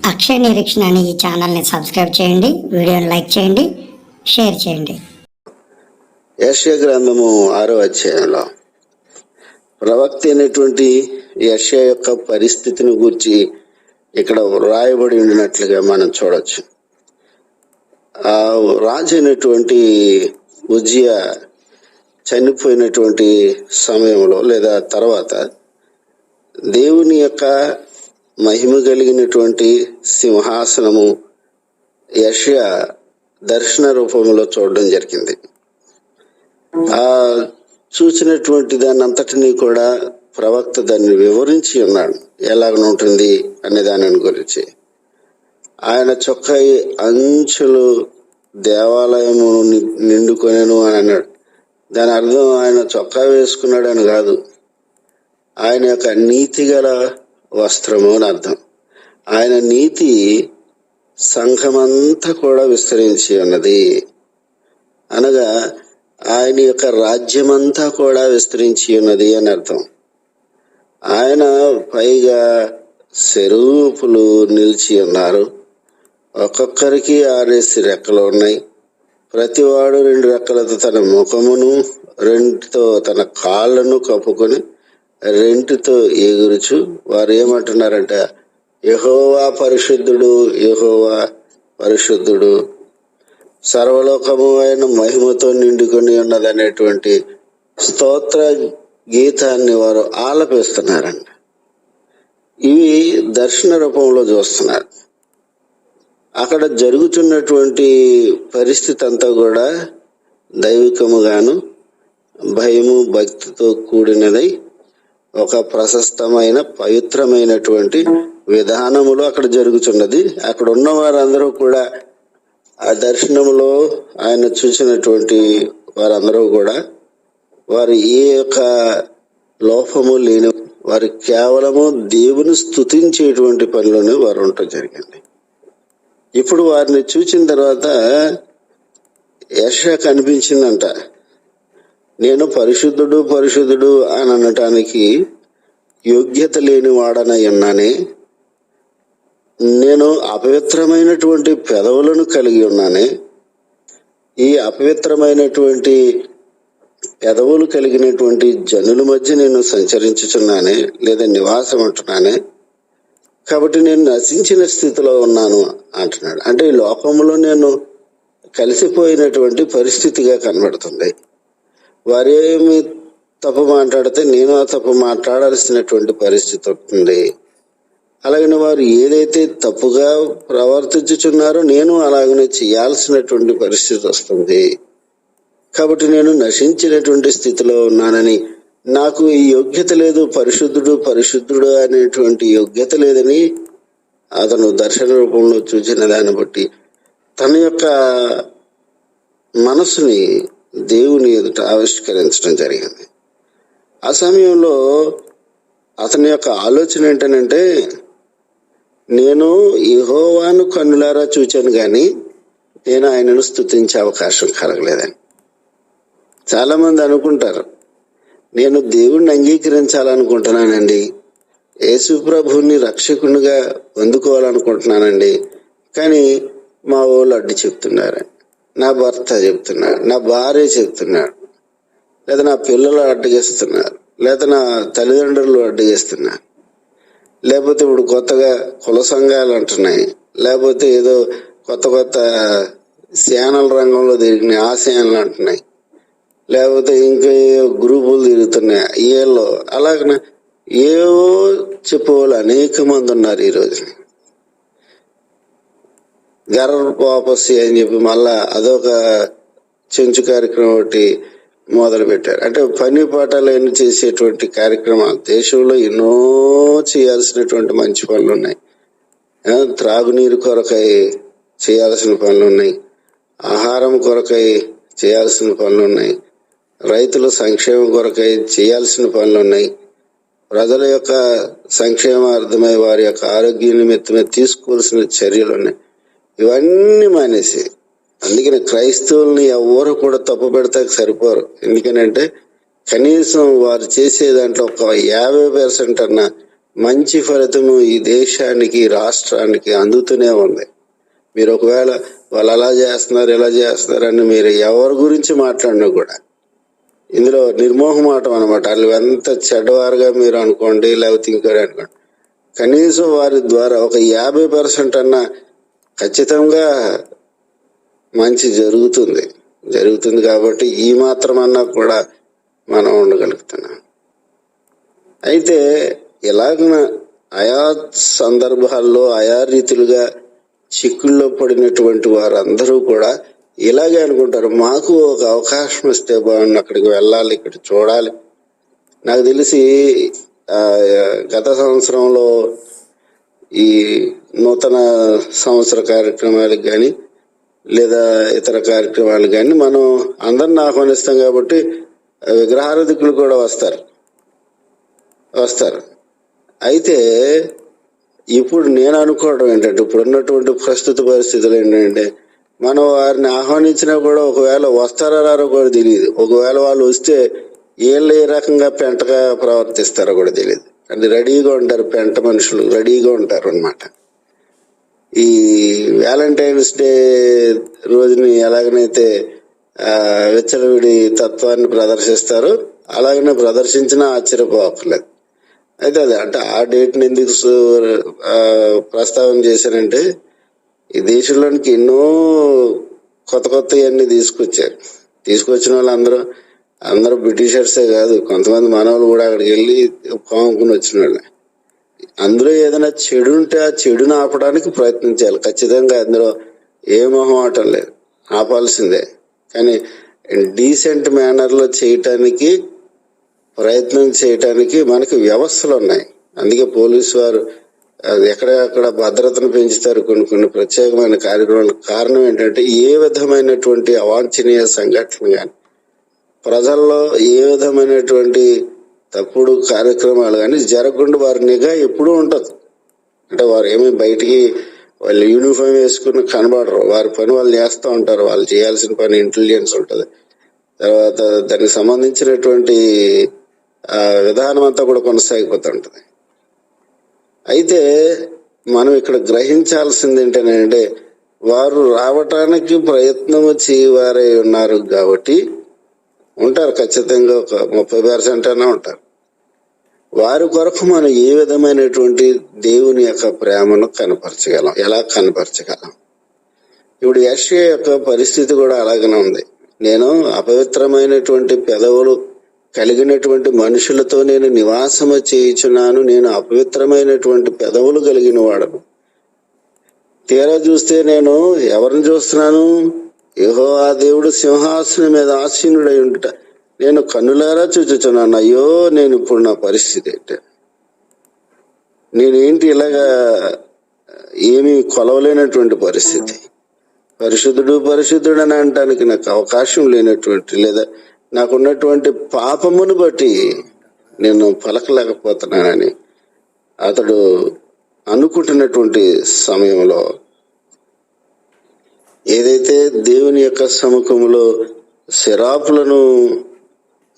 అక్షయ నిరీక్షణ అనే ఈ ఛానల్ని సబ్స్క్రైబ్ చేయండి వీడియోని లైక్ చేయండి షేర్ చేయండి. యశ్య గ్రంథము ఆరో అధ్యాయంలో ప్రవక్త అయినటువంటి యశ్య యొక్క పరిస్థితిని గురించి ఇక్కడ వ్రాయబడి ఉండినట్లుగా మనం చూడవచ్చు ఆ రాజు అయినటువంటి ఉజ్జియా చనిపోయినటువంటి సమయంలో లేదా తర్వాత దేవుని యొక్క మహిమ కలిగినటువంటి సింహాసనము యష్య దర్శన రూపంలో చూడడం జరిగింది. ఆ చూసినటువంటి దాన్ని అంతటినీ కూడా ప్రవక్త దాన్ని వివరించి ఉన్నాడు. ఎలాగనుంటుంది అనే దాని గురించి. ఆయన చొక్క అంచులు దేవాలయము నిండుకొనేను అని అన్నాడు. దాని అర్థం ఆయన చొక్కా వేసుకున్నాడు అని కాదు. ఆయన యొక్క నీతి గల వస్త్రము అని అర్థం. ఆయన నీతి సంఘమంతా కూడా విస్తరించి ఉన్నది. అనగా ఆయన యొక్క రాజ్యమంతా కూడా విస్తరించి ఉన్నది అని అర్థం. ఆయన పైగా సెరూపులు నిలిచి ఉన్నారు. ఒక్కొక్కరికి ఆరేసి రెక్కలు ఉన్నాయి. ప్రతివాడు రెండు రెక్కలతో తన ముఖమును రెండుతో తన కాళ్ళను కప్పుకొని రెంటుతో ఎగురుచు. వారు ఏమంటున్నారంట యహోవా పరిశుద్ధుడు యహోవా పరిశుద్ధుడు. సర్వలోకము అయిన మహిమతో నిండుకొని ఉన్నదనేటువంటి స్తోత్ర గీతాన్ని వారు ఆలపిస్తున్నారంట. ఇవి దర్శన రూపంలో చూస్తున్నారు. అక్కడ జరుగుతున్నటువంటి పరిస్థితి అంతా కూడా దైవికముగాను భయము భక్తితో కూడినదై ఒక ప్రశస్తమైన పవిత్రమైనటువంటి విధానములో అక్కడ జరుగుతున్నది అక్కడ ఉన్న వారందరూ కూడా ఆ దర్శనములో ఆయన చూసినటువంటి వారందరూ కూడా వారు ఏ యొక్క లోపము లేని వారు కేవలము దేవుని స్థుతించేటువంటి పనిలోనే వారు ఉండటం జరిగింది. ఇప్పుడు వారిని చూసిన తర్వాత యశ కనిపించిందంట నేను పరిశుద్ధుడు పరిశుద్ధుడు అని అనటానికి యోగ్యత లేని వాడనై ఉన్నానే నేను అపవిత్రమైనటువంటి పెదవులను కలిగి ఉన్నానే ఈ అపవిత్రమైనటువంటి పెదవులు కలిగినటువంటి జనుల మధ్య నేను సంచరించుచున్నానే లేదా నివాసం అంటున్నానే కాబట్టి నేను నశించిన స్థితిలో ఉన్నాను అంటున్నాడు. అంటే ఈ లోకంలో నేను కలిసిపోయినటువంటి పరిస్థితిగా కనబడుతుంది. వారేమి తప్పు మాట్లాడితే నేను ఆ తప్పు మాట్లాడాల్సినటువంటి పరిస్థితి వస్తుంది. అలాగని వారు ఏదైతే తప్పుగా ప్రవర్తించుచున్నారో నేను అలాగనే చేయాల్సినటువంటి పరిస్థితి వస్తుంది. కాబట్టి నేను నశించినటువంటి స్థితిలో ఉన్నానని నాకు ఈ యోగ్యత లేదు పరిశుద్ధుడు పరిశుద్ధుడు అనేటువంటి యోగ్యత లేదని అతను దర్శన రూపంలో చూసిన దాన్ని బట్టి తన యొక్క మనసుని దేవుని ఎదుట ఆవిష్కరించడం జరిగింది. ఆ సమయంలో అతని యొక్క ఆలోచన ఏంటనంటే నేను ఇహోవాను కన్నులారా చూచాను కానీ నేను ఆయనను స్తుతించే అవకాశం కలగలేదని. చాలామంది అనుకుంటారు నేను దేవుణ్ణి అంగీకరించాలనుకుంటున్నానండి యేసు ప్రభుని రక్షకునిగా పొందుకోవాలనుకుంటున్నానండి కానీ మా వాళ్ళు అడ్డు చెప్తున్నారు. నా భర్త చెప్తున్నాడు నా భార్య చెప్తున్నాడు లేదా నా పిల్లలు అడ్డగిస్తున్నారు లేదా నా తల్లిదండ్రులు అడ్డగిస్తున్నారు లేకపోతే ఇప్పుడు కొత్తగా కుల సంఘాలు అంటున్నాయి లేకపోతే ఏదో కొత్త కొత్త సేనల రంగంలో తిరిగినాయి ఆ అంటున్నాయి లేకపోతే ఇంకా గ్రూపులు తిరుగుతున్నాయి ఏలో అలాగనే ఏవో చెప్పేవాళ్ళు అనేక మంది ఉన్నారు ఈ రోజున. గర్భవాపసి అని చెప్పి మళ్ళా అదొక చెంచు కార్యక్రమం ఒకటి మొదలు పెట్టారు అంటే పని పాఠాలు చేసేటువంటి కార్యక్రమాలు. దేశంలో ఎన్నో చేయాల్సినటువంటి మంచి పనులు ఉన్నాయి. త్రాగునీరు కొరకై చేయాల్సిన పనులు ఉన్నాయి. ఆహారం కొరకై చేయాల్సిన పనులు ఉన్నాయి. రైతుల సంక్షేమం కొరకై చేయాల్సిన పనులు ఉన్నాయి. ప్రజల యొక్క సంక్షేమార్థమై వారి యొక్క ఆరోగ్య నిమిత్తమే తీసుకోవాల్సిన చర్యలు ఉన్నాయి. ఇవన్నీ మానేసి. అందుకని క్రైస్తవుల్ని ఎవరు కూడా తప్పు పెడతాకి సరిపోరు. ఎందుకనంటే కనీసం వారు చేసే దాంట్లో ఒక యాభై పర్సెంట్ అన్న మంచి ఫలితము ఈ దేశానికి రాష్ట్రానికి అందుతూనే ఉంది. మీరు ఒకవేళ వాళ్ళు అలా చేస్తున్నారు ఇలా చేస్తున్నారు అని మీరు ఎవరి గురించి మాట్లాడినా కూడా. ఇందులో నిర్మోహమాటం అనమాట వాళ్ళు ఎంత చెడ్డవారుగా మీరు అనుకోండి లేకపోతే ఇంకోటి అనుకోండి. కనీసం వారి ద్వారా ఒక యాభై పర్సెంట్ అన్నా ఖచ్చితంగా మంచి జరుగుతుంది. జరుగుతుంది కాబట్టి ఈ మాత్రం అన్నా కూడా మనం ఉండగలుగుతున్నాం. అయితే ఇలాగ ఆయా సందర్భాల్లో ఆయా రీతిలుగా చిక్కుల్లో పడినటువంటి వారందరూ కూడా ఇలాగే అనుకుంటారు. మాకు ఒక అవకాశం ఇస్తే బాగుంది అక్కడికి వెళ్ళాలి ఇక్కడ చూడాలి. నాకు తెలిసి గత సంవత్సరంలో ఈ నూతన సంవత్సర కార్యక్రమాలకు కానీ లేదా ఇతర కార్యక్రమాలు కానీ మనం అందరిని ఆహ్వానిస్తాం కాబట్టి విగ్రహారధికులు కూడా వస్తారు. వస్తారు. అయితే ఇప్పుడు నేను అనుకోవడం ఏంటంటే ఇప్పుడు ఉన్నటువంటి ప్రస్తుత పరిస్థితులు ఏంటంటే మనం వారిని ఆహ్వానించినా కూడా ఒకవేళ వస్తారో రారో కూడా తెలియదు. ఒకవేళ వాళ్ళు వస్తే వీళ్ళు ఏ రకంగా పెంటగా ప్రవర్తిస్తారో కూడా తెలియదు. అంటే రెడీగా ఉంటారు పెంట మనుషులు రెడీగా ఉంటారు అన్నమాట ఈ వ్యాలంటైన్స్ డే రోజుని ఎలాగనైతే విచ్చలవిడి తత్వాన్ని ప్రదర్శిస్తారో అలాగనే ప్రదర్శించినా ఆశ్చర్యపోవట్లేదు అయితే అది అంటే ఆ డేట్ని ఎందుకు ప్రస్తావన చేశానంటే ఈ దేశంలోనికి ఎన్నో కొత్త కొత్త ఇవన్నీ తీసుకొచ్చారు. తీసుకొచ్చిన వాళ్ళు అందరూ అందరూ బ్రిటిషర్సే కాదు కొంతమంది మనవాళ్ళు కూడా అక్కడికి వెళ్ళి పాముకుని వచ్చిన వాళ్ళే అందులో ఏదైనా చెడు ఉంటే ఆ చెడును ఆపడానికి ప్రయత్నించాలి ఖచ్చితంగా అందులో ఏ మొహమాటం లేదు. ఆపాల్సిందే. కానీ డీసెంట్ మేనర్లో చేయటానికి ప్రయత్నం చేయటానికి మనకి వ్యవస్థలు ఉన్నాయి. అందుకే పోలీసు వారు అది ఎక్కడెక్కడ భద్రతను పెంచుతారు కొన్ని కొన్ని ప్రత్యేకమైన కార్యక్రమాలు కారణం ఏంటంటే ఏ విధమైనటువంటి అవాంఛనీయ సంఘటన కానీ ప్రజల్లో ఏ విధమైనటువంటి తప్పుడు కార్యక్రమాలు కానీ జరగకుండా వారి నిఘా ఎప్పుడూ ఉంటుంది. అంటే వారు ఏమి బయటికి వాళ్ళు యూనిఫామ్ వేసుకుని కనబడరు. వారి పని వాళ్ళు చేస్తూ ఉంటారు. వాళ్ళు చేయాల్సిన పని ఇంటెలిజెన్స్ ఉంటుంది. తర్వాత దానికి సంబంధించినటువంటి విధానం అంతా కూడా కొనసాగిపోతూ ఉంటుంది అయితే మనం ఇక్కడ గ్రహించాల్సింది ఏంటంటే వారు రావటానికి ప్రయత్నం చేయవారై ఉన్నారు కాబట్టి ఉంటారు ఖచ్చితంగా ఒక ముప్పై పర్సెంట్ అయినా ఉంటారు. వారి కొరకు మనం ఏ విధమైనటువంటి దేవుని యొక్క ప్రేమను కనపరచగలం? ఎలా కనపరచగలం? ఇప్పుడు యశ్య యొక్క పరిస్థితి కూడా అలాగనే ఉంది. నేను అపవిత్రమైనటువంటి పెదవులు కలిగినటువంటి మనుషులతో నేను నివాసము చేయుచున్నాను. నేను అపవిత్రమైనటువంటి పెదవులు కలిగిన వాడను. తీరా చూస్తే నేను ఎవరిని చూస్తున్నాను? ఏహో ఆ దేవుడు సింహాసనం మీద ఆసీనుడై ఉంట నేను కన్నులారా చూచుచున్నాను. అయ్యో నేను ఇప్పుడు నా పరిస్థితి ఏంటి? నేనేంటి ఇలాగా ఏమీ కొలవలేనటువంటి పరిస్థితి? పరిశుద్ధుడు పరిశుద్ధుడు అని అనటానికి నాకు అవకాశం లేనటువంటి లేదా నాకున్నటువంటి పాపమును బట్టి నేను పలకలేకపోతున్నానని అతడు అనుకుంటున్నటువంటి సమయంలో ఏదైతే దేవుని యొక్క సముఖంలో శరాపులను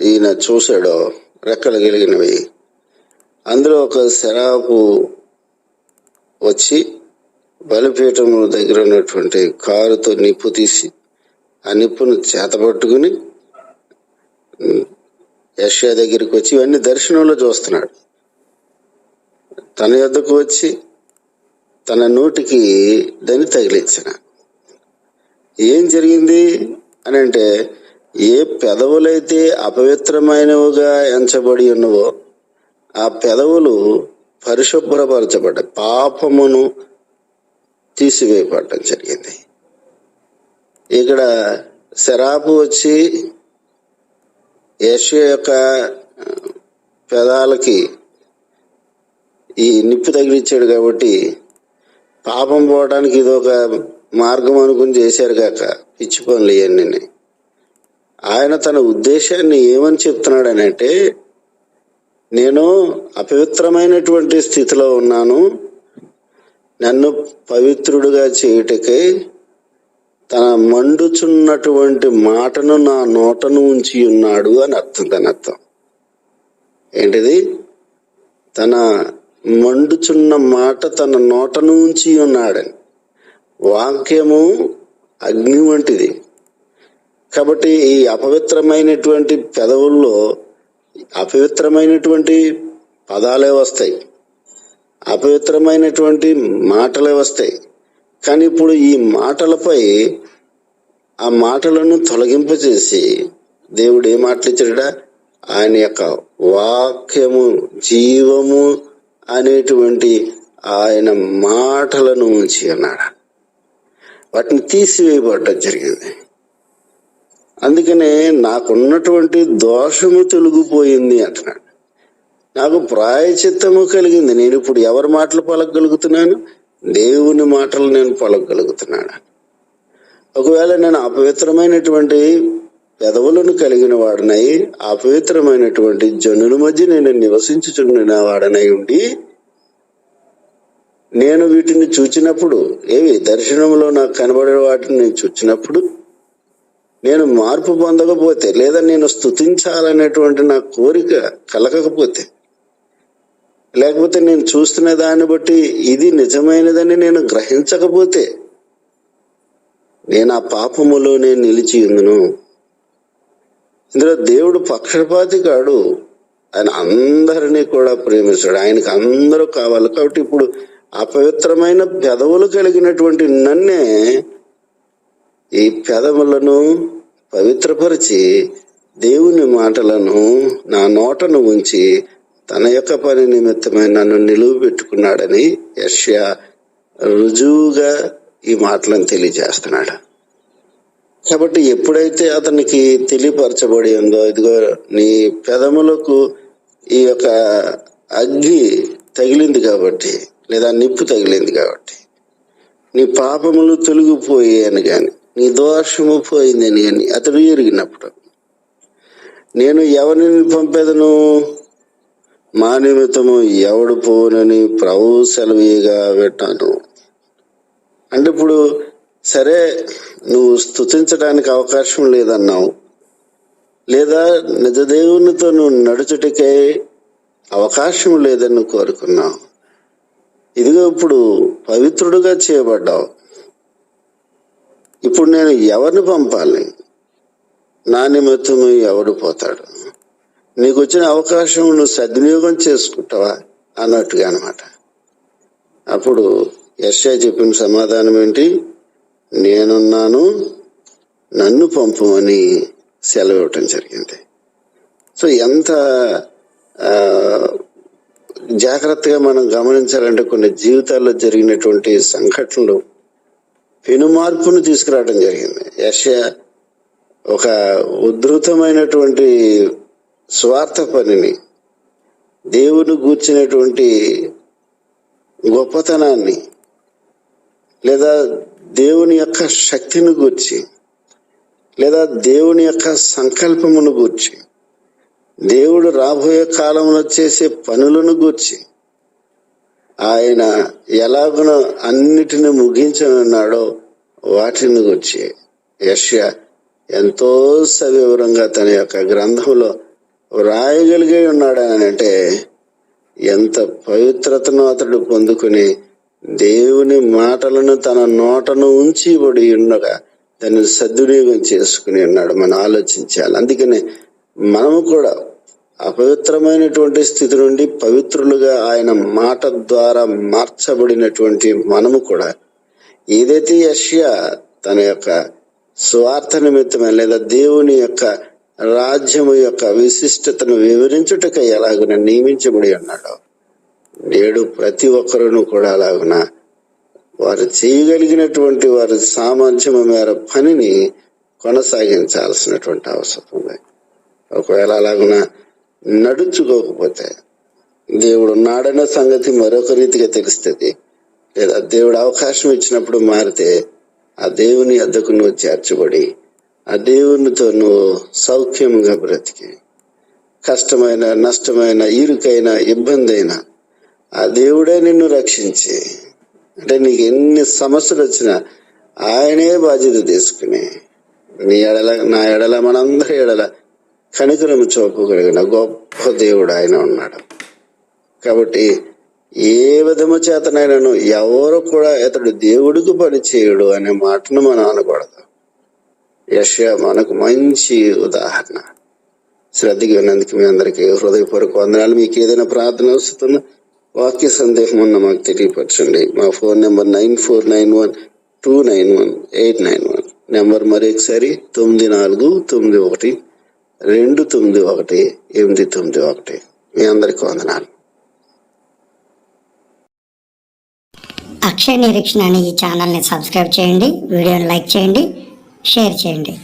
ఈయన చూశాడో రెక్కలు కలిగినవి అందులో ఒక శరాపు వచ్చి బలిపీఠం దగ్గర ఉన్నటువంటి కారుతో నిప్పు తీసి ఆ నిప్పును చేతపట్టుకుని యష్యా దగ్గరికి వచ్చి ఇవన్నీ దర్శనంలో చూస్తున్నాడు. తన యొద్దకు వచ్చి తన నోటికి దాన్ని తగిలించిన. ఏం జరిగింది అని అంటే ఏ పెదవులైతే అపవిత్రమైనవిగా ఎంచబడి ఉన్నవో ఆ పెదవులు పరిశుభ్రపరచబడ్డాయి. పాపమును తీసివేయబడటం జరిగింది. ఇక్కడ శరాపు వచ్చి యేసు యొక్క పెదాలకి ఈ నిప్పు తగిలిచ్చాడు కాబట్టి పాపం పోవడానికి ఇది ఒక మార్గం అనుకుని చేశారు కాక పిచ్చి పనులు ఇవన్నీ. ఆయన తన ఉద్దేశాన్ని ఏమని చెప్తున్నాడు అని అంటే నేను అపవిత్రమైనటువంటి స్థితిలో ఉన్నాను నన్ను పవిత్రుడుగా చేయుటకై తన మండుచున్నటువంటి మాటను నా నోటను ఉంచి ఉన్నాడు అని అర్థం దాని అర్థం. ఏంటిది? తన మండుచున్న మాట తన నోటను ఉంచి ఉన్నాడని. వాక్యము అగ్ని వంటిది. కాబట్టి ఈ అపవిత్రమైనటువంటి పెదవుల్లో అపవిత్రమైనటువంటి పదాలే వస్తాయి. అపవిత్రమైనటువంటి మాటలే వస్తాయి. కానీ ఇప్పుడు ఈ మాటలపై ఆ మాటలను తొలగింపచేసి దేవుడు ఏ మాటలు ఇచ్చాడా ఆయన యొక్క వాక్యము జీవము అనేటువంటి ఆయన మాటలను ఉంచి అన్నాడు వాటిని తీసివేయబడటం జరిగింది. అందుకనే నాకున్నటువంటి దోషము తొలగిపోయింది అంటున్నాడు. నాకు ప్రాయచిత్తము కలిగింది. నేను ఇప్పుడు ఎవరి మాటలు పలకగలుగుతున్నాను? దేవుని మాటలు నేను పలకగలుగుతున్నాను. ఒకవేళ నేను అపవిత్రమైనటువంటి పెదవులను కలిగిన వాడనై అపవిత్రమైనటువంటి జనుల మధ్య నేను నివసించుచున్న వాడనై ఉండి నేను వీటిని చూచినప్పుడు ఏవి దర్శనంలో నాకు కనబడే వాటిని నేను చూచినప్పుడు నేను మార్పు పొందకపోతే లేదా నేను స్తుతించాలనేటువంటి నా కోరిక కలగకపోతే లేకపోతే నేను చూస్తున్న దాన్ని బట్టి ఇది నిజమైనదని నేను గ్రహించకపోతే నేను ఆ పాపములోనే నిలిచి ఉందును ఇందులో దేవుడు పక్షపాతి కాడు. ఆయన అందరినీ కూడా ప్రేమిస్తాడు. ఆయనకు అందరూ కావాలి. కాబట్టి ఇప్పుడు అపవిత్రమైన పెదవులు కలిగినటువంటి నన్నే ఈ పెదవులను పవిత్రపరిచి దేవుని మాటలను నా నోటను ఉంచి తన యొక్క పని నిమిత్తమై నన్ను నిలువ పెట్టుకున్నాడని యష్యా రుజువుగా ఈ మాటలను తెలియజేస్తున్నాడు. కాబట్టి ఎప్పుడైతే అతనికి తెలియపరచబడి ఉందో ఇదిగో నీ పెదములకు ఈ యొక్క అగ్గి తగిలింది కాబట్టి లేదా నిప్పు తగిలింది కాబట్టి. నీ పాపములు తొలగిపోయి అని నీ దోషము పోయిందని కానీ అతడు ఎరిగినప్పుడు. నేను ఎవరిని పంపేదను? మా నిమిత్తము ఎవడు పోనని ప్రభు సెలవీగా పెట్టాను అంటే ఇప్పుడు సరే నువ్వు స్తుతించడానికి అవకాశం లేదన్నావు. లేదా నిజ దేవునితో నువ్వు నడుచుటకే అవకాశం లేదని కోరుకున్నావు. ఇదిగో ఇప్పుడు పవిత్రుడుగా చేయబడ్డావు. ఇప్పుడు నేను ఎవరిని పంపాలి? నా నిమిత్తము ఎవడు పోతాడు? నీకు వచ్చిన అవకాశం నువ్వు సద్వినియోగం చేసుకుంటావా? అన్నట్టుగా అనమాట అప్పుడు యశ్యా చెప్పిన సమాధానం ఏంటి? నేనున్నాను నన్ను పంపమని సెలవు ఇవ్వటం జరిగింది. సో ఎంత జాగ్రత్తగా మనం గమనించాలంటే కొన్ని జీవితాల్లో జరిగినటువంటి సంఘటనలు పెనుమార్పును తీసుకురావడం జరిగింది. యశ్యా ఒక ఉద్ధృతమైనటువంటి స్వార్థ పనిని దేవుని గూర్చినటువంటి గొప్పతనాన్ని లేదా దేవుని యొక్క శక్తిని గూర్చి లేదా దేవుని యొక్క సంకల్పమును గూర్చి దేవుడు రాబోయే కాలంలో చేసే పనులను గూర్చి ఆయన ఎలాగున అన్నిటిని ముగించనున్నాడో వాటిని గూర్చి యష్యా ఎంతో సవివరంగా తన యొక్క గ్రంథంలో వ్రాయగలిగి ఉన్నాడు అని అంటే ఎంత పవిత్రతను అతడు పొందుకుని దేవుని మాటలను తన నోటను ఉంచి పడి ఉండగా దాన్ని సద్వినియోగం చేసుకుని ఉన్నాడు. మనం ఆలోచించాలి. అందుకనే మనము కూడా అపవిత్రమైనటువంటి స్థితి నుండి పవిత్రులుగా ఆయన మాట ద్వారా మార్చబడినటువంటి మనము కూడా ఏదైతే యష్యా తన యొక్క స్వార్థ నిమిత్తమే లేదా దేవుని యొక్క రాజ్యము యొక్క విశిష్టతను వివరించుటకై ఎలాగున నియమించబడి ఉన్నాడో నేడు ప్రతి ఒక్కరును కూడా అలాగున వారు చేయగలిగినటువంటి వారి సామర్థ్యము మేర పనిని కొనసాగించాల్సినటువంటి అవసరం ఉంది. ఒకవేళ అలాగున నడుచుకోకపోతే దేవుడు ఉన్నాడన్న సంగతి మరొక రీతిగా తెలుస్తుంది. లేదా దేవుడు అవకాశం ఇచ్చినప్పుడు మారితే ఆ దేవుని అద్దకు నువ్వు చేర్చబడి ఆ దేవునితో నువ్వు సౌఖ్యంగా బ్రతికి కష్టమైన నష్టమైన ఇరుకైన ఇబ్బంది అయినా ఆ దేవుడే నిన్ను రక్షించి అంటే నీకు ఎన్ని సమస్యలు వచ్చినా ఆయనే బాధ్యత తీసుకుని నీ ఎడల నా ఎడల మనందరి ఎడల కనికరము చూపగలిగిన గొప్ప దేవుడు ఆయన ఉన్నాడు. కాబట్టి ఏ విధము చేతనైనాను ఎవరు కూడా ఇతడు దేవుడికి పని చేయడు అనే మాటను మనం అనకూడదు. యశ మనకు మంచి ఉదాహరణ. శ్రద్ధకి విన్నందుకు మీ అందరికీ హృదయపూర్వక వందనాలు. మీకు ఏదైనా ప్రార్థన వస్తుందో వాక్య సందేహం ఉన్న మాకు తెలియపరచండి. మా phone number nine four nine one two nine one eight nine one. Number మరి ఒకసారి తొమ్మిది నాలుగు తొమ్మిది ఒకటి రెండు తొమ్మిది ఒకటి ఎనిమిది తొమ్మిది ఒకటి. మీ అందరికీ వందనాలు. అక్షయ నిరీక్షణ అనే ఈ ఛానల్ని సబ్స్క్రైబ్ చేయండి వీడియోని లైక్ చేయండి షేర్ చేయండి.